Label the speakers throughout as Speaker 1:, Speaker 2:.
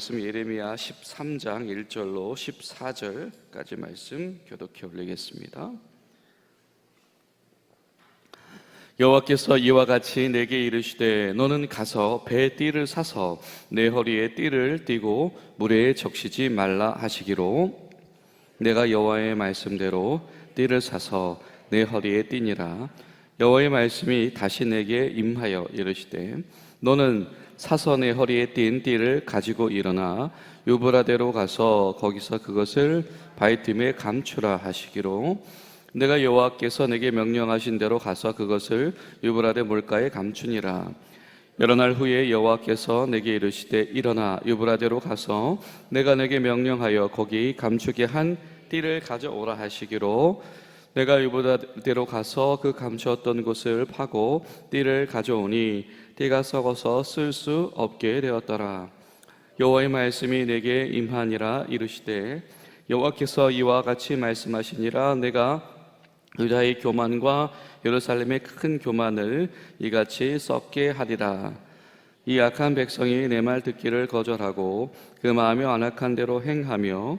Speaker 1: 말씀 예레미야 13장 1절로 14절까지 말씀 교독해 올리겠습니다. 여호와께서 이와 같이 내게 이르시되 너는 가서 배 띠를 사서 내 허리에 띠를 띠고 물에 적시지 말라 하시기로 내가 여호와의 말씀대로 띠를 사서 내 허리에 띠니라 여호와의 말씀이 다시 내게 임하여 이르시되 너는 내 허리에 띈 띠를 가지고 일어나 유브라데로 가서 거기서 그것을 바이팀에 감추라 하시기로. 내가 여호와께서 내게 명령하신 대로 가서 그것을 유브라데 물가에 감추니라. 여러 날 후에 여호와께서 내게 이르시되 일어나 유브라데로 가서 내가 내게 명령하여 거기 감추게 한 띠를 가져오라 하시기로 내가 유브라데로 가서 그 감추었던 곳을 파고 띠를 가져오니 띠가 썩어서 쓸 수 없게 되었더라 여호와의 말씀이 내게 임하니라 이르시되 여호와께서 이와 같이 말씀하시니라 내가 유다의 교만과 예루살렘의 큰 교만을 이같이 썩게 하리라. 이 악한 백성이 내 말 듣기를 거절하고 그 마음이 완악한 대로 행하며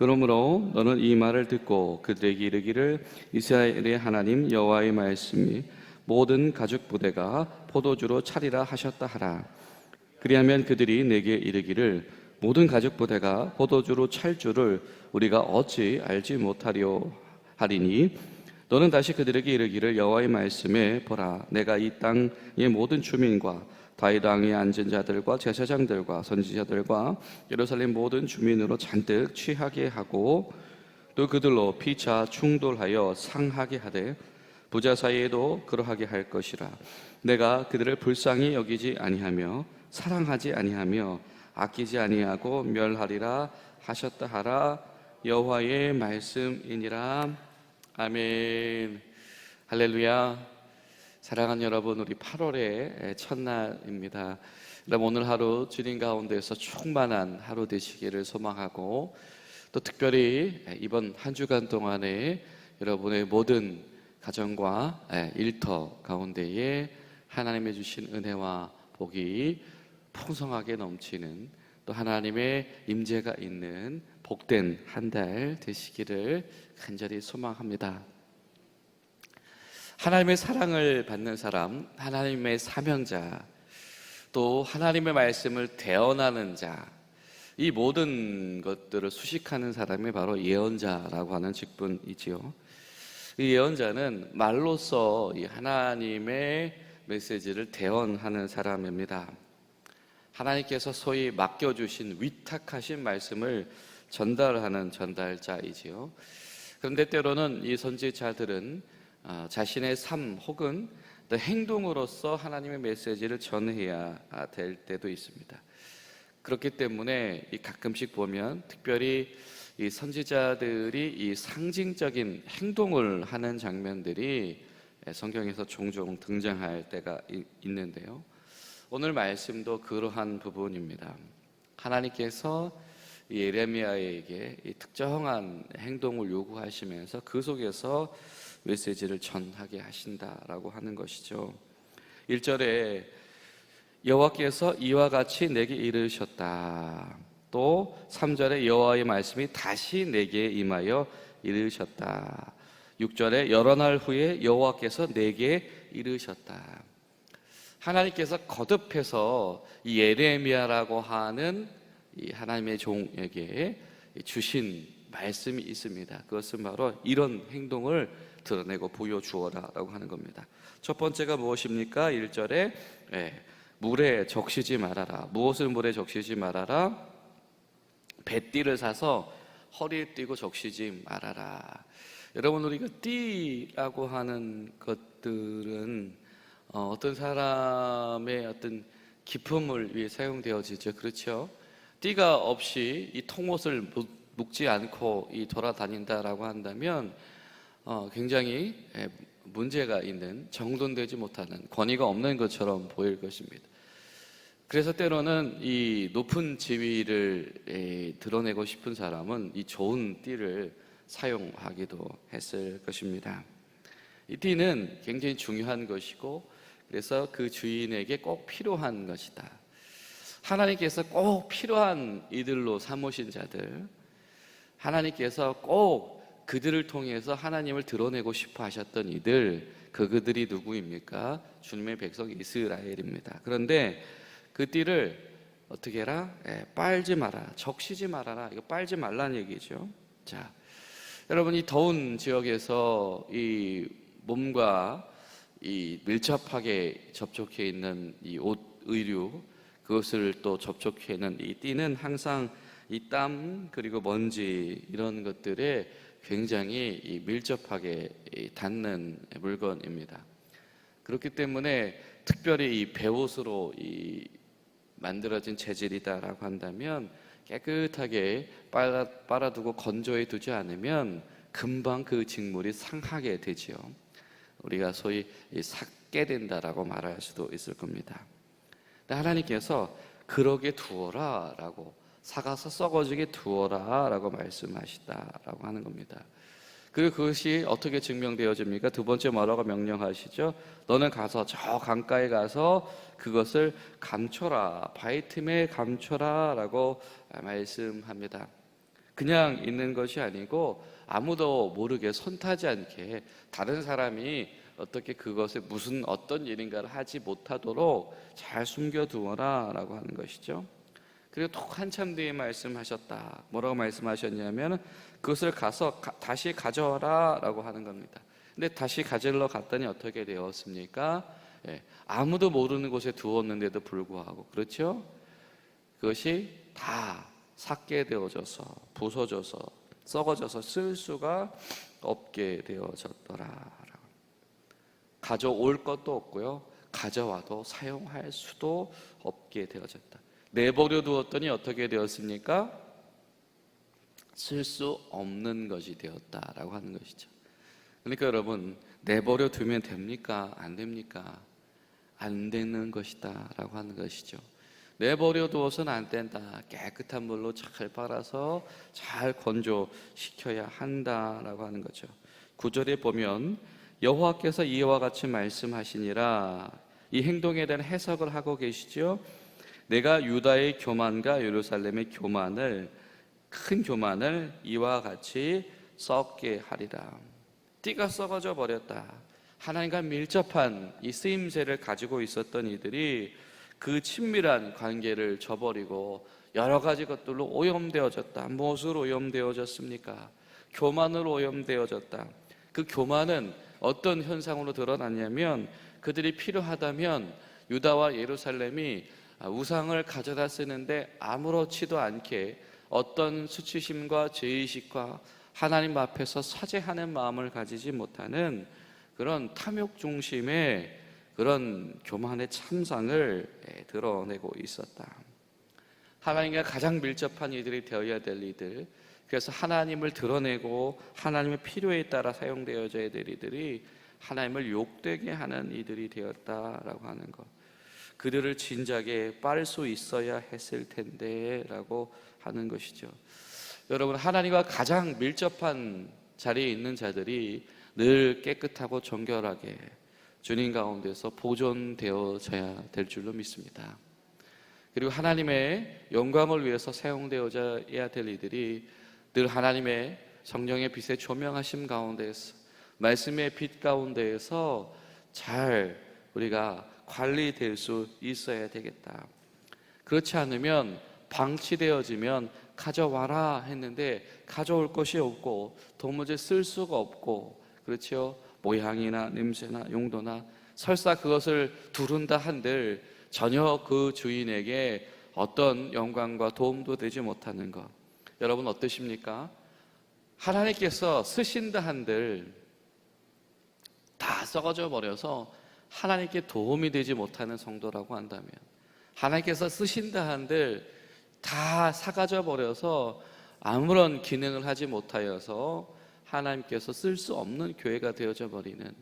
Speaker 1: 그러므로 너는 이 말을 듣고 그들에게 이르기를 이스라엘의 하나님 여호와의 말씀이 모든 가죽 부대가 포도주로 차리라 하셨다 하라. 그리하면 그들이 내게 이르기를 모든 가죽 부대가 포도주로 찰 줄을 우리가 어찌 알지 못하려 하리니 너는 다시 그들에게 이르기를 여호와의 말씀에 보라. 내가 이 땅의 모든 주민과 다윗 왕에 앉은 자들과 제사장들과 선지자들과 예루살렘 모든 주민으로 잔뜩 취하게 하고 또 그들로 피차 충돌하여 상하게 하되 부자 사이에도 그러하게 할 것이라 내가 그들을 불쌍히 여기지 아니하며 사랑하지 아니하며 아끼지 아니하고 멸하리라 하셨다 하라 여호와의 말씀이니라 아멘. 할렐루야. 사랑하는 여러분, 우리 8월의 첫날입니다. 여러분 오늘 하루 주님 가운데서 충만한 하루 되시기를 소망하고 또 특별히 이번 한 주간 동안에 여러분의 모든 가정과 일터 가운데에 하나님의 주신 은혜와 복이 풍성하게 넘치는 또 하나님의 임재가 있는 복된 한 달 되시기를 간절히 소망합니다. 하나님의 사랑을 받는 사람, 하나님의 사명자, 또 하나님의 말씀을 대언하는 자, 이 모든 것들을 수식하는 사람이 바로 예언자라고 하는 직분이지요. 이 예언자는 말로써 이 하나님의 메시지를 대언하는 사람입니다. 하나님께서 소위 맡겨주신 위탁하신 말씀을 전달하는 전달자이지요. 그런데 때로는 이 선지자들은 아, 자신의 삶 혹은 행동으로서 하나님의 메시지를 전해야 될 때도 있습니다. 그렇기 때문에 가끔씩 보면 특별히 이 선지자들이 이 상징적인 행동을 하는 장면들이 성경에서 종종 등장할 때가 있는데요. 오늘 말씀도 그러한 부분입니다. 하나님께서 예레미야에게 특정한 행동을 요구하시면서 그 속에서 메시지를 전하게 하신다라고 하는 것이죠. 1절에 여호와께서 이와 같이 내게 이르셨다. 또 3절에 여호와의 말씀이 다시 내게 임하여 이르셨다. 6절에 여러 날 후에 여호와께서 내게 이르셨다. 하나님께서 거듭해서 이 예레미야라고 하는 이 하나님의 종에게 주신 말씀이 있습니다. 그것은 바로 이런 행동을 드러내고 보여주어라 라고 하는 겁니다. 첫 번째가 무엇입니까? 1절에 예, 물에 적시지 말아라. 무엇을 물에 적시지 말아라? 배띠를 사서 허리에 띠고 적시지 말아라. 여러분 우리가 띠라고 하는 것들은 어, 어떤 사람의 어떤 기품을 위해 사용되어지죠. 그렇죠? 띠가 없이 이 통옷을 묶지 않고 이 돌아다닌다라고 한다면 어, 굉장히 예, 문제가 있는 정돈되지 못하는 권위가 없는 것처럼 보일 것입니다. 그래서 때로는 이 높은 지위를 에, 드러내고 싶은 사람은 이 좋은 띠를 사용하기도 했을 것입니다. 이 띠는 굉장히 중요한 것이고 그래서 그 주인에게 꼭 필요한 것이다. 하나님께서 꼭 필요한 이들로 삼으신 자들, 하나님께서 꼭 그들을 통해서 하나님을 드러내고 싶어 하셨던 이들, 그 그들이 누구입니까? 주님의 백성 이스라엘입니다. 그런데 그 띠를 어떻게 해라? 예, 빨지 마라. 적시지 말아라. 이거 빨지 말라는 얘기죠. 자, 여러분 이 더운 지역에서 이 몸과 이 밀접하게 접촉해 있는 이 옷 의류 그것을 또 접촉해 있는 이 띠는 항상 이 땀 그리고 먼지 이런 것들에 굉장히 이 밀접하게 이 닿는 물건입니다. 그렇기 때문에 특별히 이 배옷으로 이 만들어진 재질이다라고 한다면 깨끗하게 빨아, 빨아두고 건조해 두지 않으면 금방 그 직물이 상하게 되지요. 우리가 소위 이 삭게 된다라고 말할 수도 있을 겁니다. 하나님께서 그러게 두어라라고 사가서 썩어지게 두어라 라고 말씀하시다 라고 하는 겁니다. 그리고 그것이 어떻게 증명되어집니까? 두 번째 뭐라고 명령하시죠? 너는 가서 저 강가에 가서 그것을 감춰라. 바위 틈에 감춰라 라고 말씀합니다. 그냥 있는 것이 아니고 아무도 모르게 손타지 않게 다른 사람이 어떻게 그것에 무슨 어떤 일인가를 하지 못하도록 잘 숨겨두어라 라고 하는 것이죠. 그리고 또 한참 뒤에 말씀하셨다. 뭐라고 말씀하셨냐면 그것을 가서 가- 다시 가져와라라고 하는 겁니다. 근데 다시 가지러 갔더니 어떻게 되었습니까? 예, 아무도 모르는 곳에 두었는데도 불구하고 그렇죠? 그것이 다 삭게 되어져서 부서져서 썩어져서 쓸 수가 없게 되어졌더라. 가져올 것도 없고요. 가져와도 사용할 수도 없게 되어졌다. 내버려 두었더니 어떻게 되었습니까? 쓸 수 없는 것이 되었다라고 하는 것이죠. 그러니까 여러분 내버려 두면 됩니까? 안 됩니까? 안 되는 것이다라고 하는 것이죠. 내버려 두어서는 안 된다. 깨끗한 물로 잘 빨아서 잘 건조시켜야 한다라고 하는 거죠. 구절에 보면 여호와께서 이와 같이 말씀하시니라 이 행동에 대한 해석을 하고 계시죠. 내가 유다의 교만과 예루살렘의 교만을 큰 교만을 이와 같이 썩게 하리라. 띠가 썩어져 버렸다. 하나님과 밀접한 이 쓰임새를 가지고 있었던 이들이 그 친밀한 관계를 저버리고 여러 가지 것들로 오염되어졌다. 무엇으로 오염되어졌습니까? 교만으로 오염되어졌다. 그 교만은 어떤 현상으로 드러났냐면 그들이 필요하다면 유다와 예루살렘이 우상을 가져다 쓰는데 아무렇지도 않게 어떤 수치심과 죄의식과 하나님 앞에서 사죄하는 마음을 가지지 못하는 그런 탐욕 중심의 그런 교만의 참상을 예, 드러내고 있었다. 하나님과 가장 밀접한 이들이 되어야 될 이들, 그래서 하나님을 드러내고 하나님의 필요에 따라 사용되어져야 될 이들이 하나님을 욕되게 하는 이들이 되었다라고 하는 것. 그들을 진작에 빨수 있어야 했을 텐데라고 하는 것이죠. 여러분 하나님과 가장 밀접한 자리에 있는 자들이 늘 깨끗하고 정결하게 주님 가운데서 보존되어져야 될 줄로 믿습니다. 그리고 하나님의 영광을 위해서 사용되어져야 될 이들이 늘 하나님의 성령의 빛에 조명하심 가운데에서 말씀의 빛 가운데에서 잘 우리가 관리될 수 있어야 되겠다. 그렇지 않으면 방치되어지면 가져와라 했는데 가져올 것이 없고 도무지 쓸 수가 없고 그렇죠 모양이나 냄새나 용도나 설사 그것을 두른다 한들 전혀 그 주인에게 어떤 영광과 도움도 되지 못하는 것 여러분 어떠십니까? 하나님께서 쓰신다 한들 다 썩어져 버려서 하나님께 도움이 되지 못하는 성도라고 한다면 하나님께서 쓰신다 한들 다 사가져 버려서 아무런 기능을 하지 못하여서 하나님께서 쓸 수 없는 교회가 되어져 버리는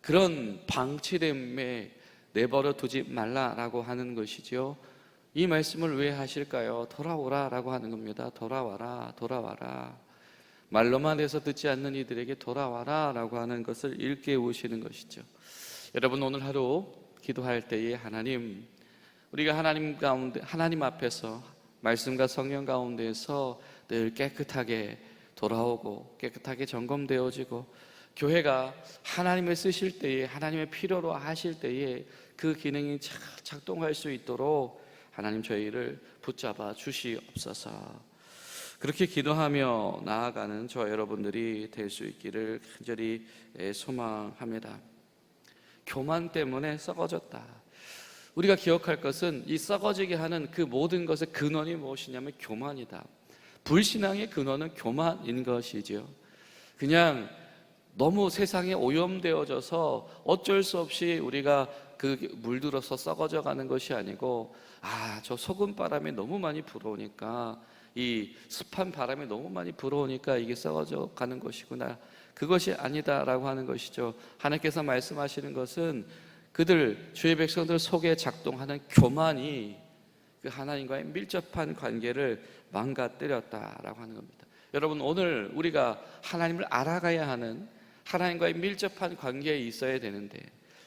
Speaker 1: 그런 방치됨에 내버려 두지 말라라고 하는 것이죠. 이 말씀을 왜 하실까요? 돌아오라라고 하는 겁니다. 돌아와라, 돌아와라. 말로만 해서 듣지 않는 이들에게 돌아와라라고 하는 것을 일깨우시는 것이죠. 여러분 오늘 하루 기도할 때에 하나님 우리가 하나님 가운데 하나님 앞에서 말씀과 성령 가운데서 늘 깨끗하게 돌아오고 깨끗하게 점검되어지고 교회가 하나님을 쓰실 때에 하나님의 필요로 하실 때에 그 기능이 착- 작동할 수 있도록 하나님 저희를 붙잡아 주시옵소서. 그렇게 기도하며 나아가는 저 여러분들이 될 수 있기를 간절히 예, 소망합니다. 교만 때문에 썩어졌다. 우리가 기억할 것은 이 썩어지게 하는 그 모든 것의 근원이 무엇이냐면 교만이다. 불신앙의 근원은 교만인 것이지요. 그냥 너무 세상에 오염되어져서 어쩔 수 없이 우리가 그 물들어서 썩어져 가는 것이 아니고 아, 저 소금 바람이 너무 많이 불어오니까 이 습한 바람이 너무 많이 불어오니까 이게 썩어져 가는 것이구나. 그것이 아니다라고 하는 것이죠. 하나님께서 말씀하시는 것은 그들 주의 백성들 속에 작동하는 교만이 그 하나님과의 밀접한 관계를 망가뜨렸다라고 하는 겁니다. 여러분 오늘 우리가 하나님을 알아가야 하는 하나님과의 밀접한 관계에 있어야 되는데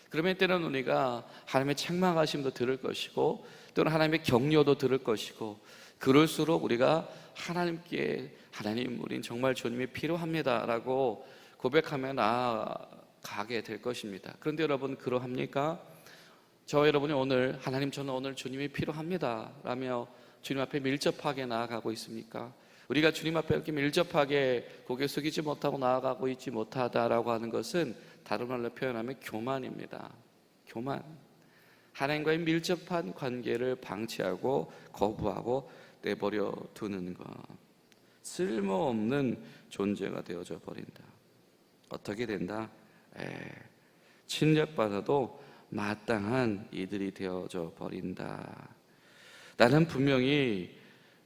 Speaker 1: 그러면 때는 우리가 하나님의 책망하심도 들을 것이고 또는 하나님의 격려도 들을 것이고 그럴수록 우리가 하나님께 하나님 우린 정말 주님이 필요합니다라고 고백하며 나아가게 될 것입니다. 그런데 여러분 그러합니까? 저 여러분이 오늘 하나님 저는 오늘 주님이 필요합니다 라며 주님 앞에 밀접하게 나아가고 있습니까? 우리가 주님 앞에 이렇게 밀접하게 고개 숙이지 못하고 나아가고 있지 못하다라고 하는 것은 다른 말로 표현하면 교만입니다. 교만. 하나님과의 밀접한 관계를 방치하고 거부하고 내버려 두는 것. 쓸모없는 존재가 되어져 버린다. 어떻게 된다? 에, 침략받아도 마땅한 이들이 되어져 버린다. 나는 분명히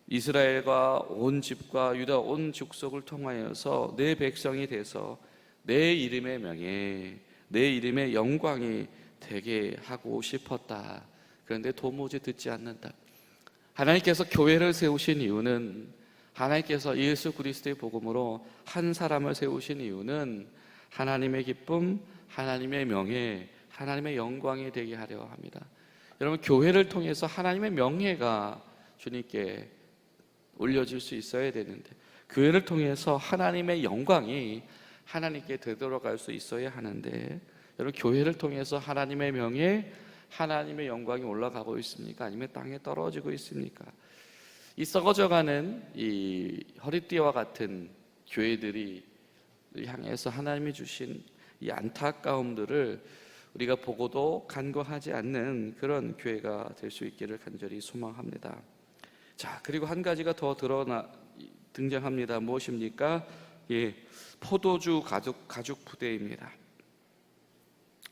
Speaker 1: 이스라엘과 온 집과 유다 온 족속을 통하여서 내 백성이 돼서 내 이름의 명예, 내 이름의 영광이 되게 하고 싶었다. 그런데 도무지 듣지 않는다. 하나님께서 교회를 세우신 이유는 하나님께서 예수 그리스도의 복음으로 한 사람을 세우신 이유는 하나님의 기쁨, 하나님의 명예, 하나님의 영광이 되게 하려 합니다. 여러분 교회를 통해서 하나님의 명예가 주님께 올려질 수 있어야 되는데 교회를 통해서 하나님의 영광이 하나님께 되돌아갈 수 있어야 하는데 여러분 교회를 통해서 하나님의 명예, 하나님의 영광이 올라가고 있습니까? 아니면 땅에 떨어지고 있습니까? 이 썩어져가는 이 허리띠와 같은 교회들이 향해서 하나님이 주신 이 안타까움들을 우리가 보고도 간과하지 않는 그런 교회가 될 수 있기를 간절히 소망합니다. 자, 그리고 한 가지가 더 드러나 등장합니다. 무엇입니까? 예, 포도주 가죽 가죽 부대입니다.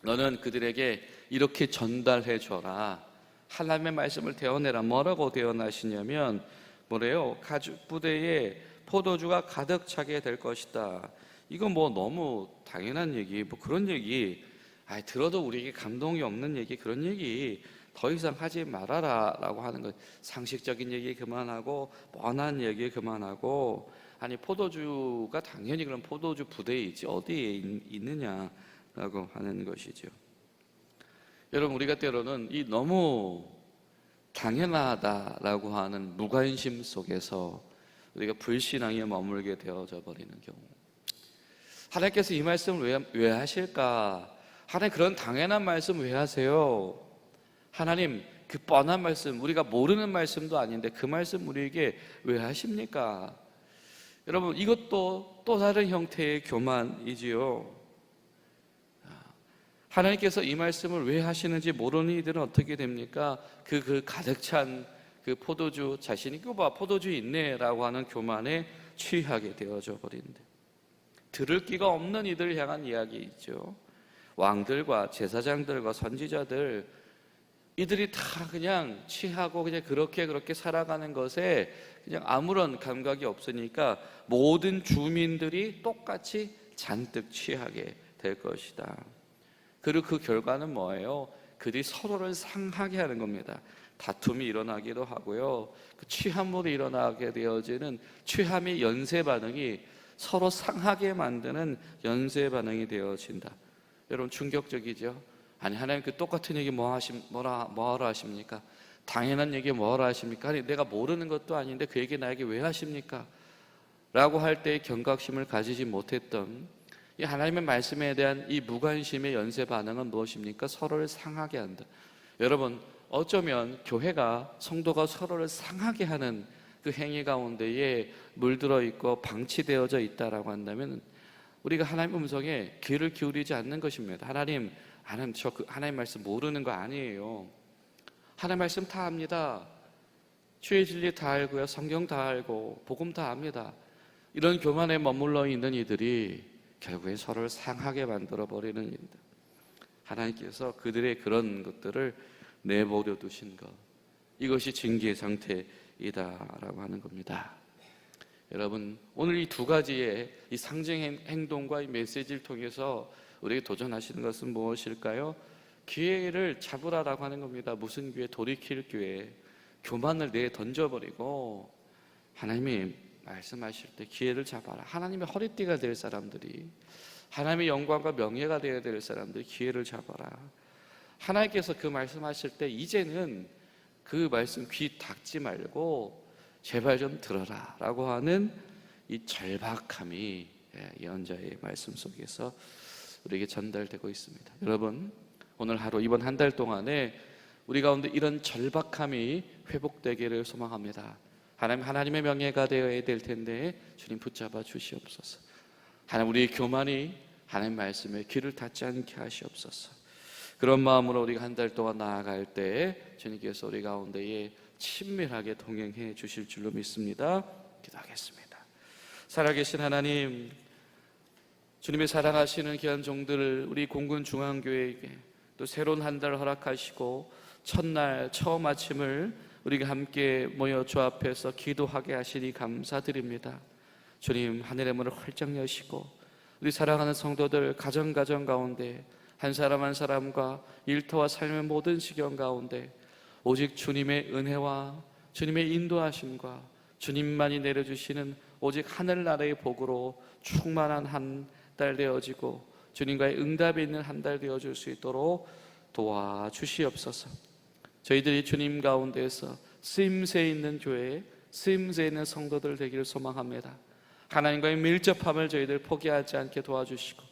Speaker 1: 너는 그들에게 이렇게 전달해 줘라. 하나님의 말씀을 대어내라. 뭐라고 대어나시냐면 뭐래요? 가죽 부대에 포도주가 가득 차게 될 것이다. 이건 뭐 너무 당연한 얘기, 뭐 그런 얘기, 아 들어도 우리에게 감동이 없는 얘기, 그런 얘기 더 이상 하지 말아라라고 하는 것. 상식적인 얘기 그만하고 뻔한 얘기 그만하고 아니 포도주가 당연히 그런 포도주 부대에 있지 어디에 있, 있느냐라고 하는 것이죠. 여러분 우리가 때로는 이 너무 당연하다라고 하는 무관심 속에서 우리가 불신앙에 머물게 되어져 버리는 경우. 하나님께서 이 말씀을 왜, 왜 하실까? 하나님 그런 당연한 말씀 왜 하세요? 하나님 그 뻔한 말씀 우리가 모르는 말씀도 아닌데 그 말씀 우리에게 왜 하십니까? 여러분 이것도 또 다른 형태의 교만이지요. 하나님께서 이 말씀을 왜 하시는지 모르는 이들은 어떻게 됩니까? 그, 그 가득 찬 그 포도주 자신이 이거 봐 포도주 있네라고 하는 교만에 취하게 되어져 버린대. 들을 기가 없는 이들을 향한 이야기이죠. 왕들과 제사장들과 선지자들 이들이 다 그냥 취하고 그냥 그렇게 그렇게 살아가는 것에 그냥 아무런 감각이 없으니까 모든 주민들이 똑같이 잔뜩 취하게 될 것이다. 그리고 그 결과는 뭐예요? 그들이 서로를 상하게 하는 겁니다. 다툼이 일어나기도 하고요. 그 취함으로 일어나게 되어지는 취함의 연쇄 반응이 서로 상하게 만드는 연쇄 반응이 되어진다. 여러분 충격적이죠? 아니 하나님 그 똑같은 얘기 뭐 하심 뭐라 뭐하러 하십니까? 당연한 얘기 뭐하러 하십니까? 아니 내가 모르는 것도 아닌데 그 얘기 나에게 왜 하십니까? 라고 할때 경각심을 가지지 못했던 이 하나님의 말씀에 대한 이 무관심의 연쇄 반응은 무엇입니까? 서로를 상하게 한다. 여러분 어쩌면 교회가 성도가 서로를 상하게 하는 그 행위 가운데에 물들어 있고 방치되어져 있다라고 한다면 우리가 하나님 음성에 귀를 기울이지 않는 것입니다. 하나님, 하나님 저 그 하나님 말씀 모르는 거 아니에요. 하나님 말씀 다 압니다. 주의 진리 다 알고요. 성경 다 알고 복음 다 압니다. 이런 교만에 머물러 있는 이들이 결국에 서로를 상하게 만들어 버리는 일입니다. 하나님께서 그들의 그런 것들을 내버려 두신 것. 이것이 징계의 상태이다라고 하는 겁니다. 여러분, 오늘 이 두 가지의 이 상징 행- 행동과 이 메시지를 통해서 우리에게 도전하시는 것은 무엇일까요? 기회를 잡으라라고 하는 겁니다. 무슨 기회? 돌이킬 기회. 교만을 내 던져버리고 하나님이 말씀하실 때 기회를 잡아라. 하나님의 허리띠가 될 사람들이 하나님의 영광과 명예가 되어야 될 사람들이 기회를 잡아라. 하나님께서 그 말씀하실 때 이제는 그 말씀 귀 닫지 말고 제발 좀 들어라 라고 하는 이 절박함이 예, 예언자의 말씀 속에서 우리에게 전달되고 있습니다. 여러분, 오늘 하루 이번 한 달 동안에 우리 가운데 이런 절박함이 회복되기를 소망합니다. 하나님 하나님의 명예가 되어야 될 텐데 주님 붙잡아 주시옵소서. 하나님 우리의 교만이 하나님 말씀에 귀를 닫지 않게 하시옵소서. 그런 마음으로 우리가 한 달 동안 나아갈 때 주님께서 우리 가운데에 친밀하게 동행해 주실 줄로 믿습니다. 기도하겠습니다. 살아계신 하나님, 주님의 사랑하시는 귀한 종들을 우리 공군 중앙교회에게 또 새로운 한 달 허락하시고 첫날 처음 아침을 우리가 함께 모여 주 앞에서 기도하게 하시니 감사드립니다. 주님 하늘의 문을 활짝 여시고 우리 사랑하는 성도들 가정 가정 가운데 한 사람 한 사람과 일터와 삶의 모든 시경 가운데 오직 주님의 은혜와 주님의 인도하심과 주님만이 내려주시는 오직 하늘나라의 복으로 충만한 한 달 되어지고 주님과의 응답이 있는 한 달 되어줄 수 있도록 도와주시옵소서. 저희들이 주님 가운데에서 쓰임새 있는 교회, 쓰임새 있는 성도들 되기를 소망합니다. 하나님과의 밀접함을 저희들 포기하지 않게 도와주시고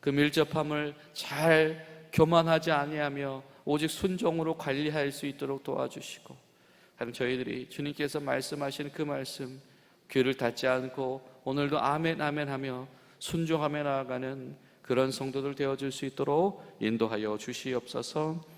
Speaker 1: 그 밀접함을 잘 교만하지 아니하며 오직 순종으로 관리할 수 있도록 도와주시고 하나님 저희들이 주님께서 말씀하시는 그 말씀 귀를 닫지 않고 오늘도 아멘 아멘 하며 순종하며 나아가는 그런 성도들 되어 줄 수 있도록 인도하여 주시옵소서